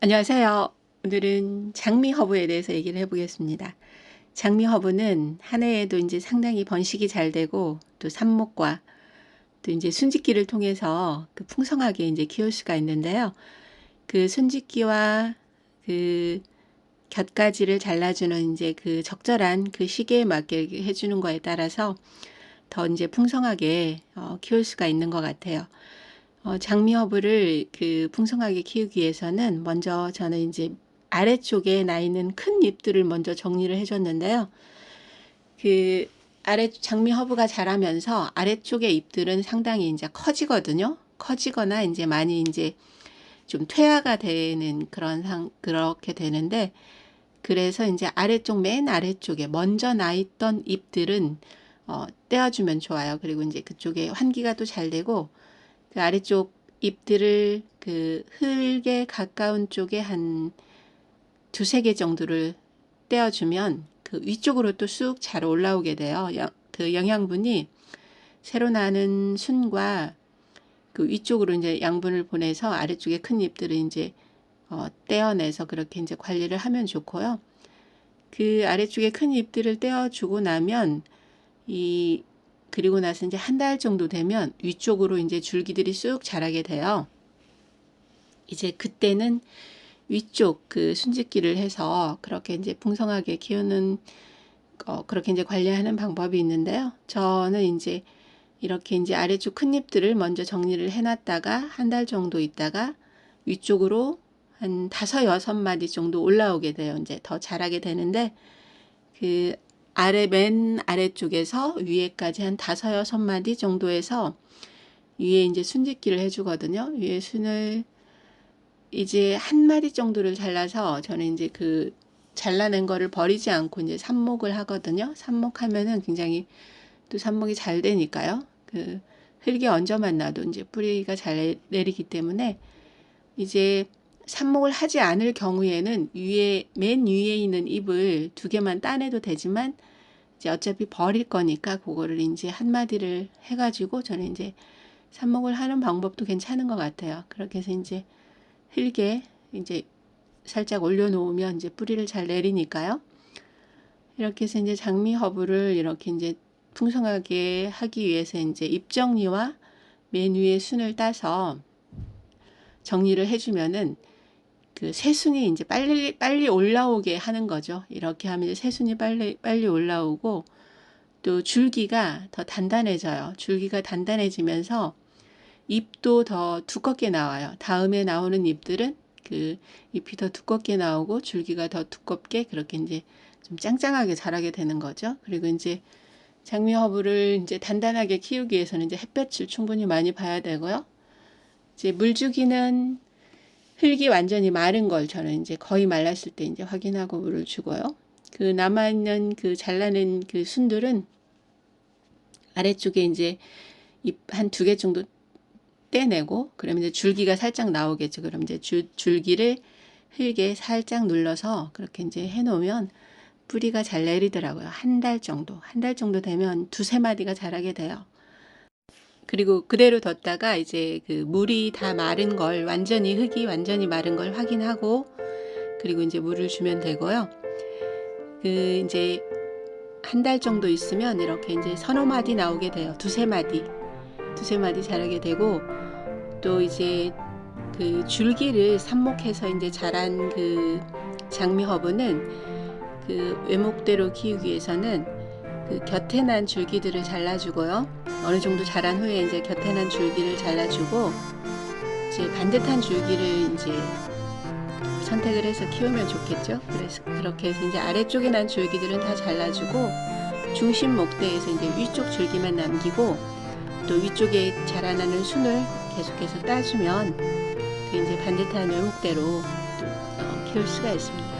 안녕하세요. 오늘은 장미 허브에 대해서 얘기를 해보겠습니다. 장미 허브는 한 해에도 이제 상당히 번식이 잘 되고 또 삽목과 또 이제 순짓기를 통해서 그 풍성하게 이제 키울 수가 있는데요. 그 순짓기와 그 곁가지를 잘라주는 이제 그 적절한 그 시기에 맞게 해주는 거에 따라서 더 이제 풍성하게 어, 키울 수가 있는 것 같아요. 어, 장미 허브를 그 풍성하게 키우기 위해서는 먼저 저는 이제 아래쪽에 나 있는 큰 잎들을 먼저 정리를 해줬는데요. 그 아래 장미 허브가 자라면서 아래쪽의 잎들은 상당히 이제 커지거든요. 커지거나 이제 많이 이제 좀 퇴화가 되는 그런 상 그렇게 되는데 그래서 이제 아래쪽 맨 아래쪽에 먼저 나 있던 잎들은 어, 떼어주면 좋아요. 그리고 이제 그쪽에 환기가 또 잘 되고 그 아래쪽 잎들을 그 흙에 가까운 쪽에 한 두세 개 정도를 떼어주면 그 위쪽으로 또 쑥 잘 올라오게 돼요. 그 영양분이 새로 나는 순과 그 위쪽으로 이제 양분을 보내서 아래쪽에 큰 잎들을 이제 어, 떼어내서 그렇게 이제 관리를 하면 좋고요. 그 아래쪽에 큰 잎들을 떼어주고 나면 이 그리고 나서 이제 한 달 정도 되면 위쪽으로 이제 줄기들이 쑥 자라게 돼요. 이제 그때는 위쪽 그 순짓기를 해서 그렇게 이제 풍성하게 키우는 어, 그렇게 이제 관리하는 방법이 있는데요. 저는 이제 이렇게 이제 아래쪽 큰 잎들을 먼저 정리를 해놨다가 한 달 정도 있다가 위쪽으로 한 다섯 여섯 마디 정도 올라오게 돼요. 이제 더 자라게 되는데 그 아래 맨 아래쪽에서 위에까지 한 다섯 여섯 마디 정도에서 위에 이제 순짓기를 해주거든요. 위에 순을 이제 한 마디 정도를 잘라서 저는 이제 그 잘라낸 거를 버리지 않고 이제 삽목을 하거든요. 삽목하면은 굉장히 또 삽목이 잘 되니까요. 그 흙에 얹어만 놔도 이제 뿌리가 잘 내리기 때문에 이제 삽목을 하지 않을 경우에는 위에 맨 위에 있는 잎을 두 개만 따내도 되지만 이제 어차피 버릴 거니까 그거를 이제 한 마디를 해가지고 저는 이제 삽목을 하는 방법도 괜찮은 것 같아요. 그렇게 해서 이제 흙에 이제 살짝 올려놓으면 이제 뿌리를 잘 내리니까요. 이렇게 해서 이제 장미 허브를 이렇게 이제 풍성하게 하기 위해서 이제 잎 정리와 맨 위에 순을 따서 정리를 해주면은 그 새순이 이제 빨리 빨리 올라오게 하는 거죠. 이렇게 하면 새순이 빨리 빨리 올라오고 또 줄기가 더 단단해져요. 줄기가 단단해지면서 잎도 더 두껍게 나와요. 다음에 나오는 잎들은 그 잎이 더 두껍게 나오고 줄기가 더 두껍게 그렇게 이제 좀 짱짱하게 자라게 되는 거죠. 그리고 이제 장미 허브를 이제 단단하게 키우기 위해서는 이제 햇볕을 충분히 많이 봐야 되고요. 이제 물주기는 흙이 완전히 마른 걸 저는 이제 거의 말랐을 때 이제 확인하고 물을 주고요. 그 남아있는 그 잘라낸 그 순들은 아래쪽에 이제 잎한두 개 정도 떼내고 그러면 이제 줄기가 살짝 나오겠죠. 그럼 이제 줄, 줄기를 흙에 살짝 눌러서 그렇게 이제 해놓으면 뿌리가 잘 내리더라고요. 한 달 정도. 한 달 정도 되면 두세 마디가 자라게 돼요. 그리고 그대로 뒀다가 이제 그 물이 다 마른 걸 완전히 흙이 완전히 마른 걸 확인하고 그리고 이제 물을 주면 되고요. 그 이제 한 달 정도 있으면 이렇게 이제 서너 마디 나오게 돼요. 두세 마디. 두세 마디 자라게 되고 또 이제 그 줄기를 삽목해서 이제 자란 그 장미 허브는 그 외목대로 키우기 위해서는 그 곁에 난 줄기들을 잘라주고요. 어느 정도 자란 후에 이제 곁에 난 줄기를 잘라주고 이제 반듯한 줄기를 이제 선택을 해서 키우면 좋겠죠. 그래서 그렇게 해서 이제 아래쪽에 난 줄기들은 다 잘라주고 중심 목대에서 이제 위쪽 줄기만 남기고 또 위쪽에 자라나는 순을 계속해서 따주면 그 이제 반듯한 외목대로 또 어, 키울 수가 있습니다.